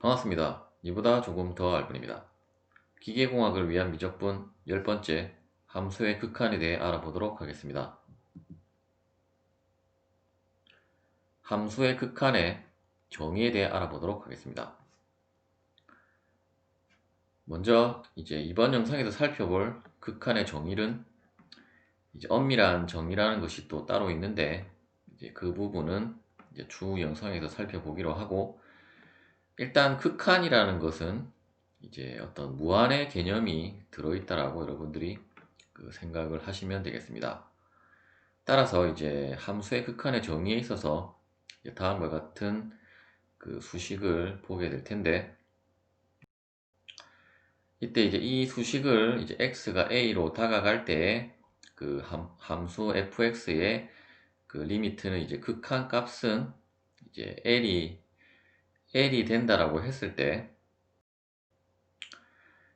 반갑습니다. 이보다 조금 더 알뿐입니다. 기계공학을 위한 미적분 10번째 함수의 극한에 대해 알아보도록 하겠습니다. 함수의 극한의 정의에 대해 알아보도록 하겠습니다. 먼저 이제 이번 영상에서 살펴볼 극한의 정의는 이제 엄밀한 정의라는 것이 또 따로 있는데 이제 그 부분은 이제 주 영상에서 살펴보기로 하고 일단 극한이라는 것은 이제 어떤 무한의 개념이 들어있다라고 여러분들이 그 생각을 하시면 되겠습니다. 따라서 이제 함수의 극한의 정의에 있어서 다음과 같은 그 수식을 보게 될 텐데 이때 이제 이 수식을 이제 x가 a로 다가갈 때 그 함수 fx의 그 리미트는 이제 극한 값은 이제 l이 l이 된다라고 했을 때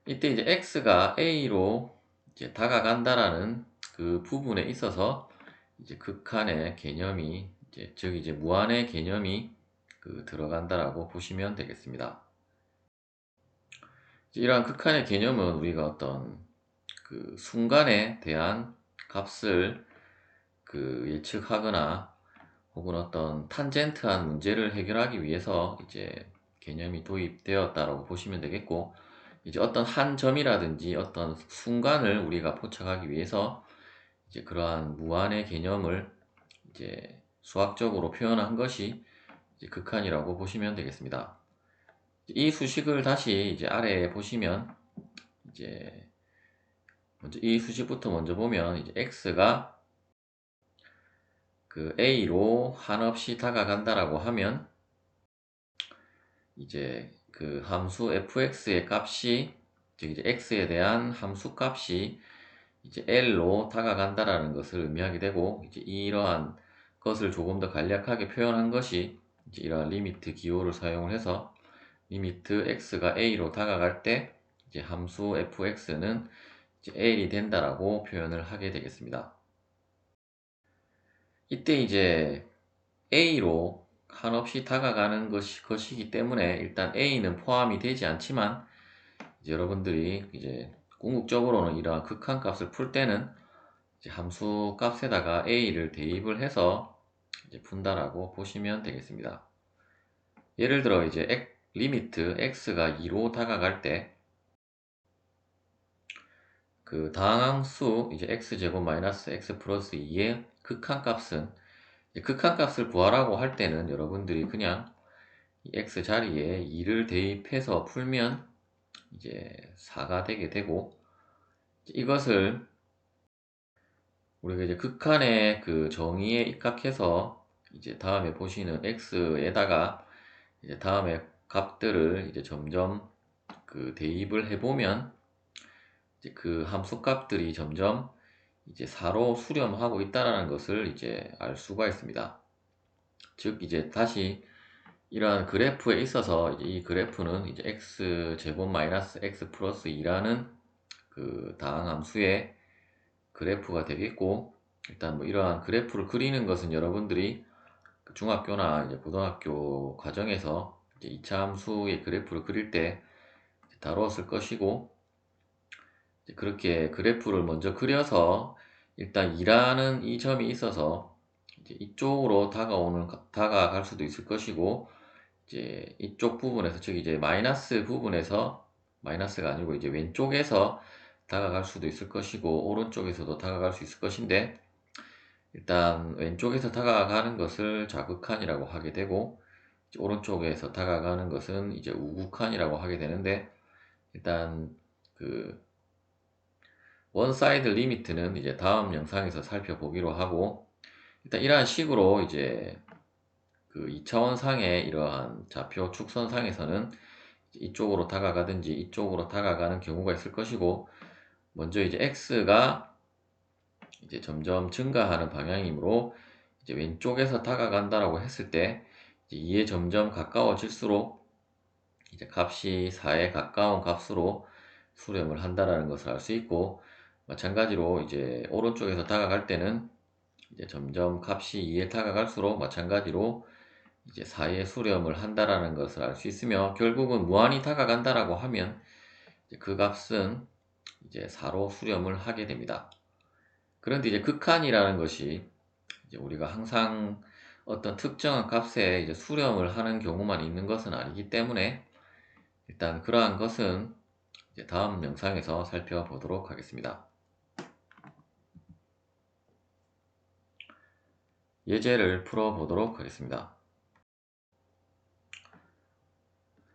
이때 이제 x가 a로 이제 다가간다라는 그 부분에 있어서 이제 극한의 개념이 이제 즉 이제 무한의 개념이 그 들어간다라고 보시면 되겠습니다. 이러한 극한의 개념은 우리가 어떤 그 순간에 대한 값을 그 예측하거나 혹은 어떤 탄젠트한 문제를 해결하기 위해서 이제 개념이 도입되었다라고 보시면 되겠고 이제 어떤 한 점이라든지 어떤 순간을 우리가 포착하기 위해서 이제 그러한 무한의 개념을 이제 수학적으로 표현한 것이 극한이라고 보시면 되겠습니다. 이 수식을 다시 이제 아래에 보시면 이제 먼저 이 수식부터 먼저 보면 이제 x가 그 A로 한없이 다가간다라고 하면 이제 그 함수 fx의 값이 즉 이제 x에 대한 함수 값이 이제 L로 다가간다라는 것을 의미하게 되고 이제 이러한 것을 조금 더 간략하게 표현한 것이 이제 이러한 리미트 기호를 사용을 해서 리미트 x가 a로 다가갈 때 이제 함수 fx는 이제 L이 된다라고 표현을 하게 되겠습니다. 이때 이제 A로 한없이 다가가는 것이, 것이기 때문에 일단 A는 포함이 되지 않지만 여러분들이 이제 궁극적으로는 이러한 극한 값을 풀 때는 함수 값에다가 A를 대입을 해서 이제 푼다라고 보시면 되겠습니다. 예를 들어 이제 리미트 x가 2로 다가갈 때 그 다항수 이제 x제곱 마이너스 x 플러스 2의 극한값은 극한값을 구하라고 할 때는 여러분들이 그냥 x 자리에 2를 대입해서 풀면 이제 4가 되게 되고 이것을 우리가 이제 극한의 그 정의에 입각해서 이제 다음에 보시는 x에다가 이제 다음에 값들을 이제 점점 그 대입을 해보면 이제 그 함수 값들이 점점 이제 4로 수렴하고 있다는 것을 이제 알 수가 있습니다. 즉 이제 다시 이러한 그래프에 있어서 이 그래프는 이제 x 제곱 마이너스 x 플러스 2라는 그 다항함수의 그래프가 되겠고 일단 뭐 이러한 그래프를 그리는 것은 여러분들이 그 중학교나 이제 고등학교 과정에서 이제 2차 함수의 그래프를 그릴 때 다루었을 것이고 그렇게 그래프를 먼저 그려서 일단 2라는 이 점이 있어서 이쪽으로 다가오는 다가갈 수도 있을 것이고 이제 이쪽 부분에서 즉 이제 마이너스 부분에서 마이너스가 아니고 이제 왼쪽에서 다가갈 수도 있을 것이고 오른쪽에서도 다가갈 수 있을 것인데 일단 왼쪽에서 다가가는 것을 자극한이라고 하게 되고 오른쪽에서 다가가는 것은 이제 우극한이라고 하게 되는데 일단 그 원사이드 리미트는 이제 다음 영상에서 살펴보기로 하고 일단 이러한 식으로 이제 그 2차원 상의 이러한 좌표 축선 상에서는 이쪽으로 다가가든지 이쪽으로 다가가는 경우가 있을 것이고 먼저 이제 x가 이제 점점 증가하는 방향이므로 이제 왼쪽에서 다가간다라고 했을 때 2에 점점 가까워질수록 이제 값이 4에 가까운 값으로 수렴을 한다라는 것을 알 수 있고 마찬가지로 이제 오른쪽에서 다가갈 때는 이제 점점 값이 2에 다가갈수록 마찬가지로 이제 사이에 수렴을 한다라는 것을 알 수 있으며 결국은 무한히 다가간다라고 하면 그 값은 이제 4로 수렴을 하게 됩니다. 그런데 이제 극한이라는 것이 이제 우리가 항상 어떤 특정한 값에 이제 수렴을 하는 경우만 있는 것은 아니기 때문에 일단 그러한 것은 다음 영상에서 살펴보도록 하겠습니다. 예제를 풀어보도록 하겠습니다.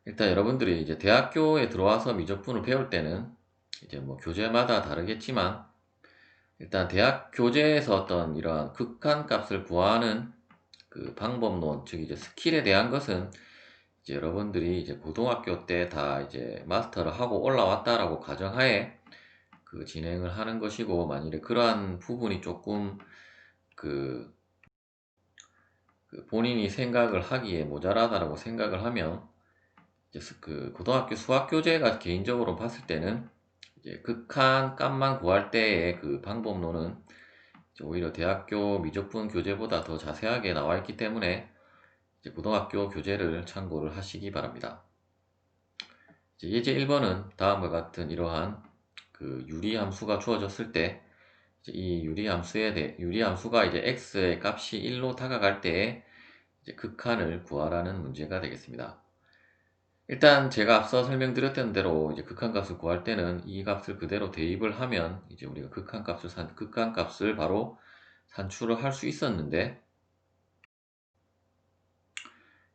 일단 여러분들이 이제 대학교에 들어와서 미적분을 배울 때는 이제 뭐 교재마다 다르겠지만 일단 대학 교재에서 어떤 이러한 극한 값을 구하는 그 방법론, 즉 이제 스킬에 대한 것은 이제 여러분들이 이제 고등학교 때 다 이제 마스터를 하고 올라왔다라고 가정하에 그 진행을 하는 것이고 만일에 그러한 부분이 조금 그, 그 본인이 생각을 하기에 모자라다라고 생각을 하면 이제 그 고등학교 수학 교재가 개인적으로 봤을 때는 이제 극한 값만 구할 때의 그 방법론은 오히려 대학교 미적분 교재보다 더 자세하게 나와 있기 때문에 고등학교 교재를 참고를 하시기 바랍니다. 예제 1번은 다음과 같은 이러한 그 유리함수가 주어졌을 때 이 유리함수에 대해 유리함수가 이제 x의 값이 1로 다가갈 때에 극한을 구하라는 문제가 되겠습니다. 일단 제가 앞서 설명드렸던 대로 이제 극한값을 구할 때는 이 값을 그대로 대입을 하면 이제 우리가 극한값을 산 극한값을 바로 산출을 할 수 있었는데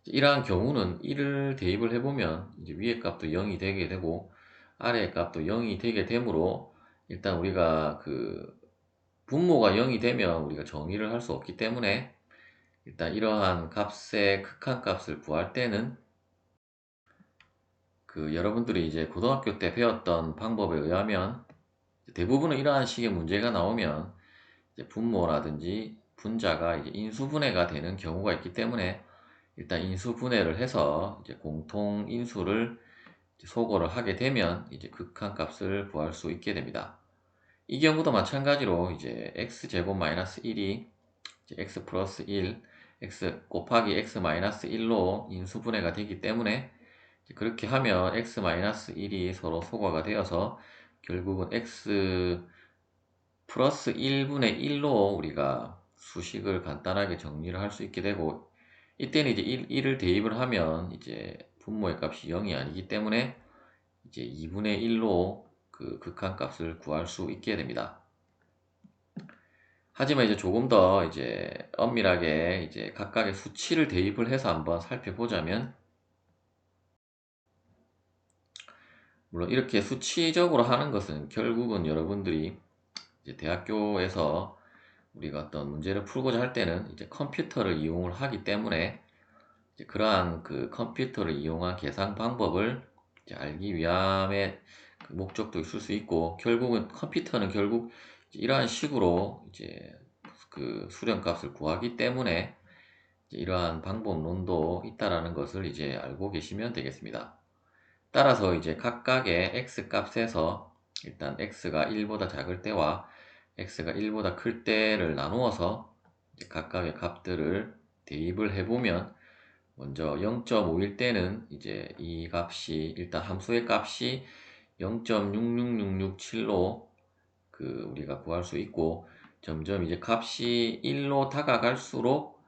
이러한 경우는 1을 대입을 해보면 이제 위의 값도 0이 되게 되고 아래의 값도 0이 되게 되므로 일단 우리가 그 분모가 0이 되면 우리가 정의를 할 수 없기 때문에 일단 이러한 값의 극한 값을 구할 때는 그 여러분들이 이제 고등학교 때 배웠던 방법에 의하면 대부분은 이러한 식의 문제가 나오면 분모라든지 분자가 인수분해가 되는 경우가 있기 때문에 일단 인수분해를 해서 공통 인수를 소거를 하게 되면 이제 극한 값을 구할 수 있게 됩니다. 이 경우도 마찬가지로 이제 x 제곱 마이너스 1이 x 플러스 1, x 곱하기 x 마이너스 1로 인수분해가 되기 때문에 그렇게 하면 x-1이 서로 소과가 되어서 결국은 x 플러스 1분의 1로 우리가 수식을 간단하게 정리를 할 수 있게 되고 이때는 이제 1, 1을 대입을 하면 이제 분모의 값이 0이 아니기 때문에 이제 2분의 1로 그 극한값을 구할 수 있게 됩니다. 하지만 이제 조금 더 이제 엄밀하게 이제 각각의 수치를 대입을 해서 한번 살펴보자면 물론 이렇게 수치적으로 하는 것은 결국은 여러분들이 이제 대학교에서 우리가 어떤 문제를 풀고자 할 때는 이제 컴퓨터를 이용을 하기 때문에 그러한 그 컴퓨터를 이용한 계산 방법을 알기 위함의 그 목적도 있을 수 있고 결국은 컴퓨터는 결국 이러한 식으로 이제 그 수렴값을 구하기 때문에 이러한 방법론도 있다라는 것을 이제 알고 계시면 되겠습니다. 따라서 이제 각각의 x 값에서 일단 x가 1보다 작을 때와 x가 1보다 클 때를 나누어서 각각의 값들을 대입을 해보면 먼저 0.5일 때는 이제 이 값이 일단 함수의 값이 0.66667로 그 우리가 구할 수 있고 점점 이제 값이 1로 다가갈수록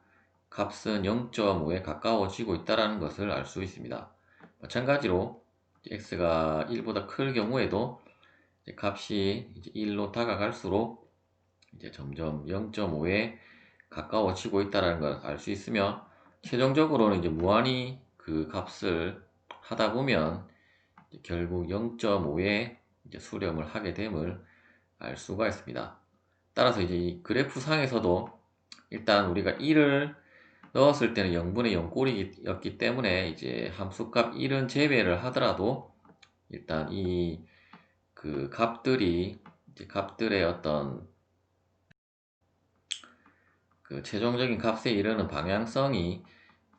값은 0.5에 가까워지고 있다는 것을 알 수 있습니다. 마찬가지로 x가 1보다 클 경우에도 값이 이제 1로 다가갈수록 이제 점점 0.5에 가까워지고 있다는 걸 알 수 있으며 최종적으로는 이제 무한히 그 값을 하다 보면 결국 0.5에 수렴을 하게 됨을 알 수가 있습니다. 따라서 이제 이 그래프 상에서도 일단 우리가 1을 넣었을 때는 0분의 0꼴이었기 때문에 이제 함수값 1은 제외를 하더라도 일단 이 그 값들이 이제 값들의 어떤 그 최종적인 값에 이르는 방향성이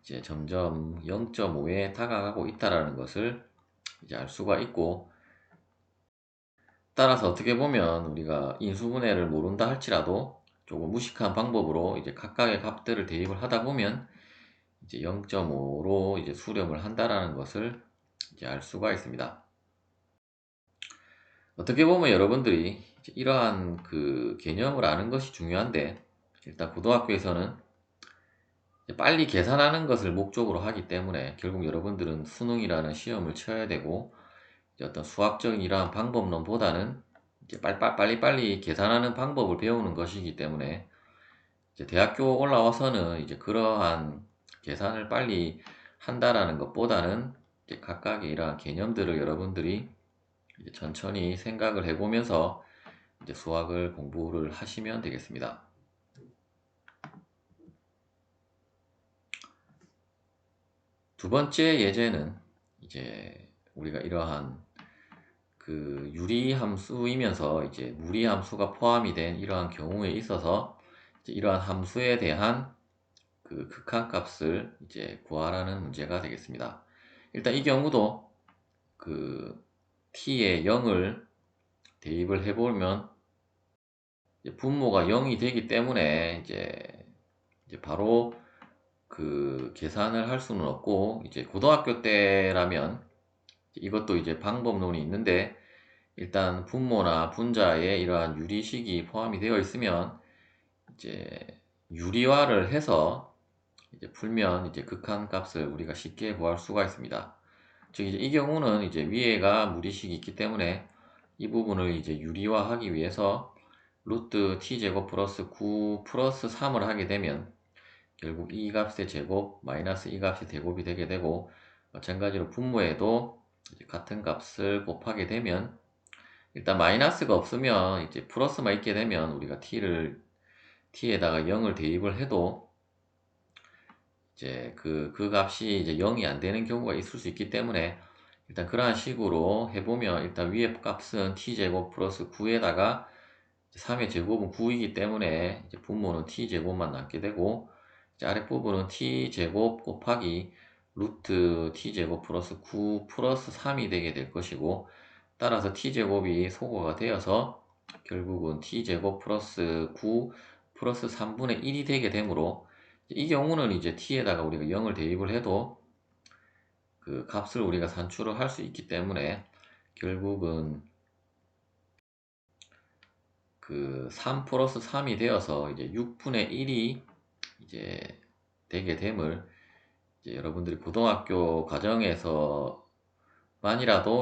이제 점점 0.5에 다가가고 있다라는 것을 이제 알 수가 있고 따라서 어떻게 보면 우리가 인수분해를 모른다 할지라도 조금 무식한 방법으로 이제 각각의 값들을 대입을 하다 보면 이제 0.5로 이제 수렴을 한다라는 것을 이제 알 수가 있습니다. 어떻게 보면 여러분들이 이러한 그 개념을 아는 것이 중요한데 일단 고등학교에서는 빨리 계산하는 것을 목적으로 하기 때문에 결국 여러분들은 수능이라는 시험을 쳐야 되고 어떤 수학적인 이러한 방법론보다는 이제 빨리 빨리 계산하는 방법을 배우는 것이기 때문에 대학교 올라와서는 이제 그러한 계산을 빨리 한다라는 것보다는 각각의 이러한 개념들을 여러분들이 천천히 생각을 해보면서 이제 수학을 공부를 하시면 되겠습니다. 두 번째 예제는 이제 우리가 이러한 그 유리 함수이면서 이제 무리 함수가 포함이 된 이러한 경우에 있어서 이러한 함수에 대한 그 극한값을 이제 구하라는 문제가 되겠습니다. 일단 이 경우도 그 t에 0을 대입을 해보면 분모가 0이 되기 때문에 이제 바로 그 계산을 할 수는 없고 이제 고등학교 때라면 이것도 이제 방법론이 있는데 일단 분모나 분자에 이러한 유리식이 포함이 되어 있으면 이제 유리화를 해서 이제 풀면 이제 극한 값을 우리가 쉽게 구할 수가 있습니다. 즉 이제 이 경우는 이제 위에가 무리식이 있기 때문에 이 부분을 이제 유리화하기 위해서 루트 t제곱 플러스 9 플러스 3을 하게 되면 결국 이 값의 제곱 마이너스 이 값의 제곱이 되게 되고 마찬가지로 분모에도 같은 값을 곱하게 되면 일단 마이너스가 없으면 이제 플러스만 있게 되면 우리가 t를 t에다가 0을 대입을 해도 이제 그, 그 값이 이제 0이 안 되는 경우가 있을 수 있기 때문에 일단 그러한 식으로 해보면 일단 위에 값은 t제곱 플러스 9에다가 3의 제곱은 9이기 때문에 이제 분모는 t제곱만 남게 되고 아랫부분은 t제곱 곱하기 루트 t제곱 플러스 9 플러스 3이 되게 될 것이고 따라서 t제곱이 소거가 되어서 결국은 t제곱 플러스 9 플러스 3분의 1이 되게 되므로 이 경우는 이제 t에다가 우리가 0을 대입을 해도 그 값을 우리가 산출을 할 수 있기 때문에 결국은 그 3 플러스 3이 되어서 이제 6분의 1이 이제 되게 됨을 이제 여러분들이 고등학교 과정에서만이라도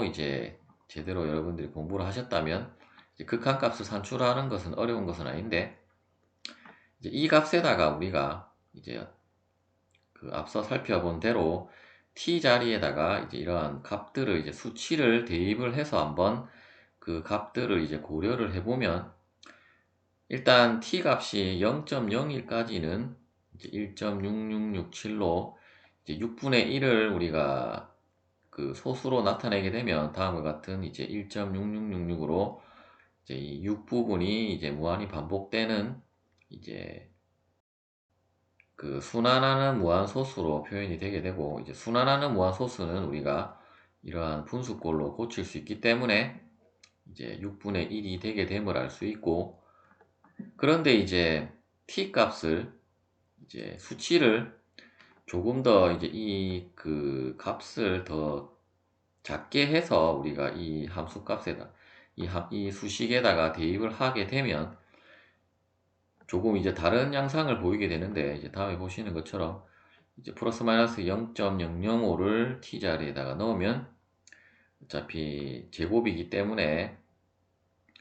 이제 제대로 여러분들이 공부를 하셨다면 극한 값을 산출하는 것은 어려운 것은 아닌데 이 값에다가 우리가 이제 그 앞서 살펴본 대로 t 자리에다가 이제 이러한 값들을 이제 수치를 대입을 해서 한번 그 값들을 이제 고려를 해보면 일단 t 값이 0.01까지는 1.6667로 이제 6분의 1을 우리가 그 소수로 나타내게 되면 다음과 같은 이제 1.6666으로 이제 이 6부분이 이제 무한히 반복되는 이제 그 순환하는 무한소수로 표현이 되게 되고 이제 순환하는 무한소수는 우리가 이러한 분수꼴로 고칠 수 있기 때문에 이제 6분의 1이 되게 됨을 알 수 있고 그런데 이제 t 값을 이제 수치를 조금 더 이제 이 그 값을 더 작게 해서 우리가 이 함수 값에다 이, 이 수식에다가 대입을 하게 되면 조금 이제 다른 양상을 보이게 되는데 이제 다음에 보시는 것처럼 이제 플러스 마이너스 0.005를 t 자리에다가 넣으면 어차피 제곱이기 때문에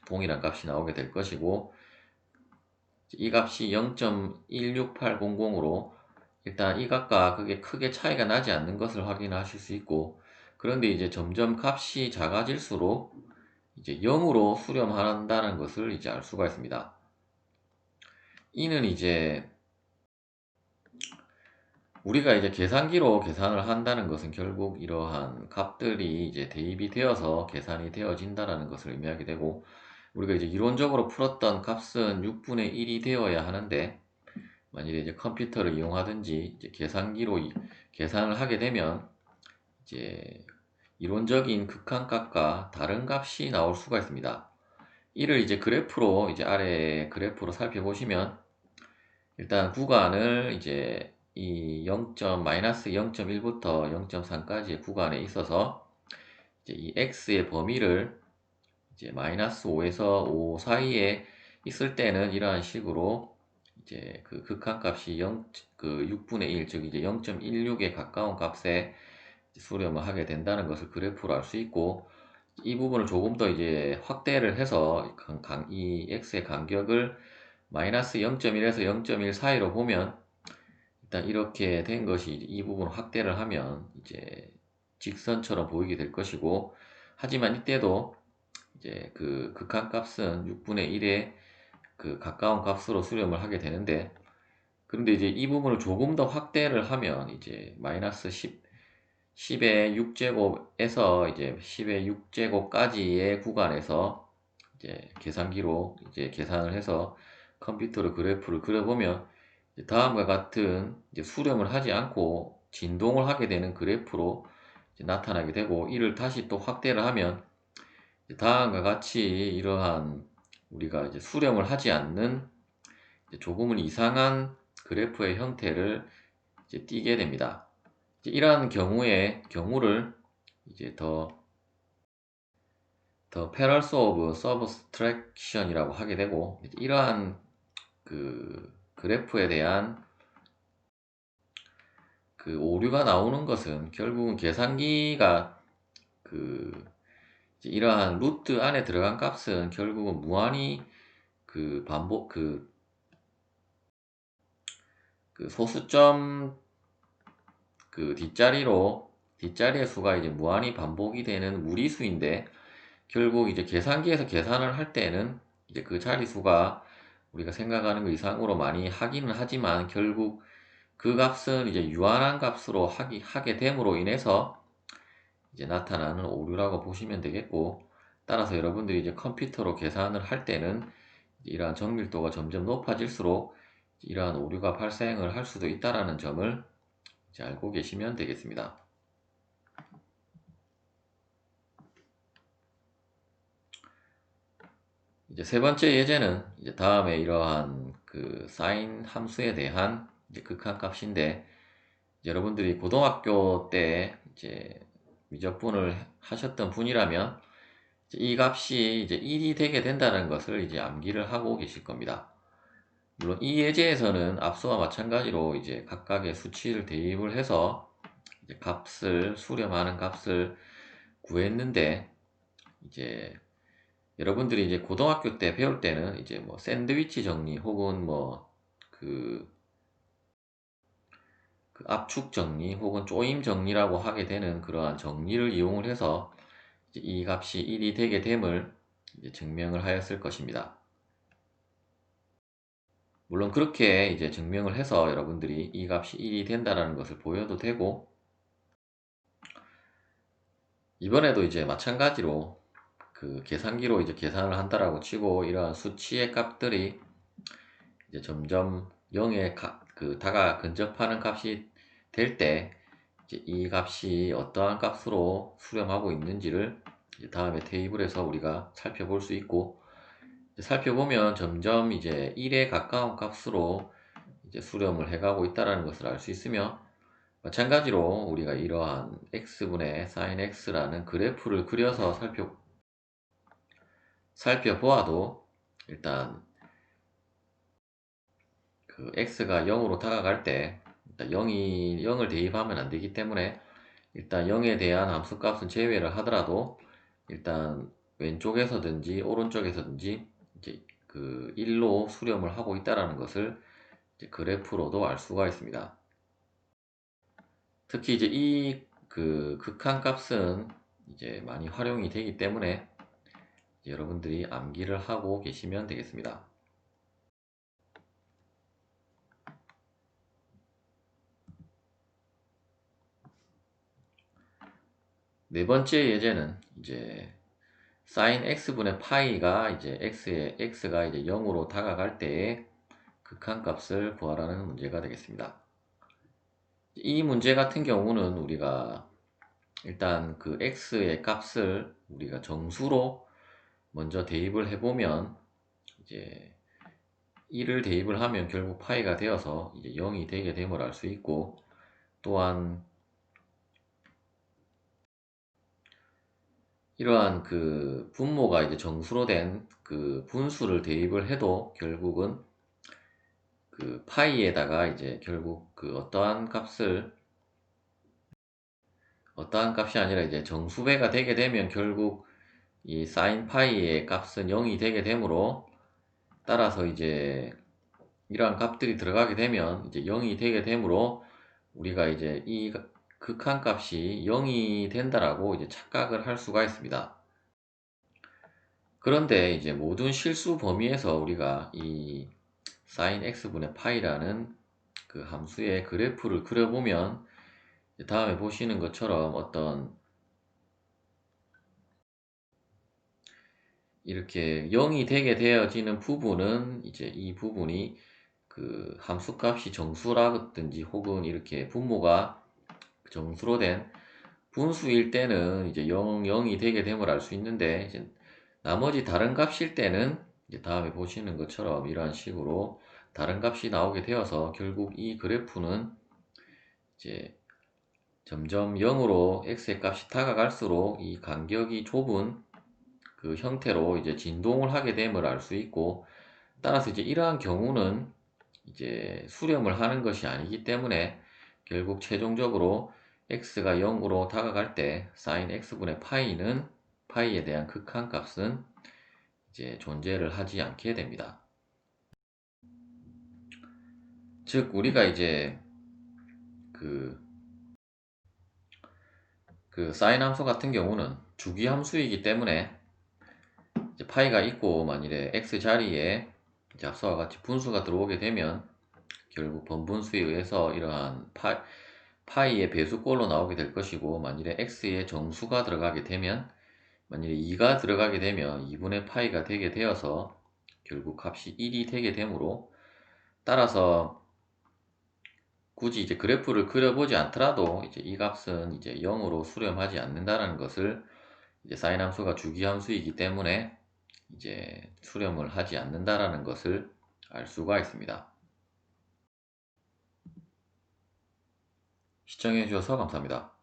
동일한 값이 나오게 될 것이고 이 값이 0.16800으로 일단 이 값과 그게 크게 차이가 나지 않는 것을 확인하실 수 있고 그런데 이제 점점 값이 작아질수록 이제 0으로 수렴한다는 것을 이제 알 수가 있습니다. 이는 이제 우리가 이제 계산기로 계산을 한다는 것은 결국 이러한 값들이 이제 대입이 되어서 계산이 되어진다는 것을 의미하게 되고 우리가 이제 이론적으로 풀었던 값은 6분의 1이 되어야 하는데 만일에 이제 컴퓨터를 이용하든지 이제 계산기로 이, 계산을 하게 되면 이제 이론적인 극한값과 다른 값이 나올 수가 있습니다. 이를 이제 그래프로 이제 아래 그래프로 살펴보시면 일단 구간을 이제 이 0. 마이너스 0.1부터 0.3까지의 구간에 있어서 이제 이 x의 범위를 이제 마이너스 5에서 5 사이에 있을 때는 이러한 식으로 이제 그 극한값이 0, 그 6분의 1, 즉 이제 0.16에 가까운 값에 수렴을 하게 된다는 것을 그래프로 알 수 있고 이 부분을 조금 더 이제 확대를 해서 이 x의 간격을 마이너스 0.1에서 0.1 사이로 보면 일단 이렇게 된 것이 이 부분 확대를 하면 이제 직선처럼 보이게 될 것이고 하지만 이때도 이제 그 극한 값은 6분의 1에 그 가까운 값으로 수렴을 하게 되는데 그런데 이제 이 부분을 조금 더 확대를 하면 이제 마이너스 10 10의 6제곱에서 이제 10의 6제곱까지의 구간에서 이제 계산기로 이제 계산을 해서 컴퓨터로 그래프를 그려보면 다음과 같은 수렴을 하지 않고 진동을 하게 되는 그래프로 나타나게 되고 이를 다시 또 확대를 하면 다음과 같이 이러한 우리가 이제 수렴을 하지 않는 조금은 이상한 그래프의 형태를 이제 띄게 됩니다. 이러한 경우에 경우를 이제 더, 더 parallels of subtraction이라고 하게 되고 이러한 그 그래프에 대한 그 오류가 나오는 것은 결국은 계산기가 그 이러한 루트 안에 들어간 값은 결국은 무한히 그 반복 그, 그 소수점 그 뒷자리로 뒷자리의 수가 이제 무한히 반복이 되는 무리수인데 결국 이제 계산기에서 계산을 할 때는 이제 그 자리수가 우리가 생각하는 것 이상으로 많이 하기는 하지만 결국 그 값은 이제 유한한 값으로 하기, 하게 됨으로 인해서 이제 나타나는 오류라고 보시면 되겠고 따라서 여러분들이 이제 컴퓨터로 계산을 할 때는 이러한 정밀도가 점점 높아질수록 이러한 오류가 발생을 할 수도 있다는 점을 알고 계시면 되겠습니다. 이제 세 번째 예제는 이제 다음에 이러한 그 사인 함수에 대한 이제 극한값인데 여러분들이 고등학교 때 이제 미적분을 하셨던 분이라면 이 값이 이제 1이 되게 된다는 것을 이제 암기를 하고 계실 겁니다. 물론 이 예제에서는 앞서와 마찬가지로 이제 각각의 수치를 대입을 해서 값을 수렴하는 값을 구했는데 이제 여러분들이 이제 고등학교 때 배울 때는 이제 뭐 샌드위치 정리 혹은 뭐 그 그 압축 정리 혹은 조임 정리라고 하게 되는 그러한 정리를 이용을 해서 이 값이 1이 되게 됨을 증명을 하였을 것입니다. 물론 그렇게 이제 증명을 해서 여러분들이 이 값이 1이 된다는 것을 보여도 되고 이번에도 이제 마찬가지로 그 계산기로 이제 계산을 한다라고 치고 이러한 수치의 값들이 이제 점점 0에 가, 그 다가 근접하는 값이 될 때 이 값이 어떠한 값으로 수렴하고 있는지를 다음에 테이블에서 우리가 살펴볼 수 있고 살펴보면 점점 이제 1에 가까운 값으로 이제 수렴을 해가고 있다는 것을 알 수 있으며 마찬가지로 우리가 이러한 x분의 sin x라는 그래프를 그려서 살펴 살펴보아도 일단 그 x가 0으로 다가갈 때 일단 0이 0을 대입하면 안 되기 때문에 일단 0에 대한 함수값은 제외를 하더라도 일단 왼쪽에서든지 오른쪽에서든지 이제 그 1로 수렴을 하고 있다는 것을 그래프로도 알 수가 있습니다. 특히 이제 이 그 극한 값은 이제 많이 활용이 되기 때문에 여러분들이 암기를 하고 계시면 되겠습니다. 네 번째 예제는 이제 sin x분의 파이가 이제 x의 x가 이제 0으로 다가갈 때의 극한값을 구하라는 문제가 되겠습니다. 이 문제 같은 경우는 우리가 일단 그 x의 값을 우리가 정수로 먼저 대입을 해보면 이제 1을 대입을 하면 결국 파이가 되어서 이제 0이 되게 됨을 알 수 있고 또한 이러한 그 분모가 이제 정수로 된 그 분수를 대입을 해도 결국은 그 파이에다가 이제 결국 그 어떠한 값을 어떠한 값이 아니라 이제 정수배가 되게 되면 결국 이 사인 파이의 값은 0이 되게 되므로 따라서 이제 이러한 값들이 들어가게 되면 이제 0이 되게 되므로 우리가 이제 이 극한 값이 0이 된다라고 이제 착각을 할 수가 있습니다. 그런데 이제 모든 실수 범위에서 우리가 이 sin x분의 파이라는 그 함수의 그래프를 그려보면 다음에 보시는 것처럼 어떤 이렇게 0이 되게 되어지는 부분은 이제 이 부분이 그 함수값이 정수라든지 혹은 이렇게 분모가 정수로 된 분수일 때는 이제 0, 0이 되게 됨을 알 수 있는데 이제 나머지 다른 값일 때는 이제 다음에 보시는 것처럼 이러한 식으로 다른 값이 나오게 되어서 결국 이 그래프는 이제 점점 0으로 x의 값이 다가갈수록 이 간격이 좁은 그 형태로 이제 진동을 하게 됨을 알 수 있고 따라서 이제 이러한 경우는 이제 수렴을 하는 것이 아니기 때문에 결국 최종적으로 x가 0으로 다가갈 때 sin x분의 파이는 파이에 대한 극한 값은 이제 존재를 하지 않게 됩니다. 즉 우리가 이제 그, 그 사인 함수 같은 경우는 주기 함수이기 때문에 이제 파이가 있고 만일에 x 자리에 이제 앞서와 같이 분수가 들어오게 되면 결국 번분수에 의해서 이러한 파, 파이의 배수꼴로 나오게 될 것이고 만일에 x의 정수가 들어가게 되면 만일에 2가 들어가게 되면 2분의 파이가 되게 되어서 결국 값이 1이 되게 되므로 따라서 굳이 이제 그래프를 그려보지 않더라도 이제 이 값은 이제 0으로 수렴하지 않는다라는 것을 이제 사인 함수가 주기 함수이기 때문에 이제 수렴을 하지 않는다라는 것을 알 수가 있습니다. 시청해 주셔서 감사합니다.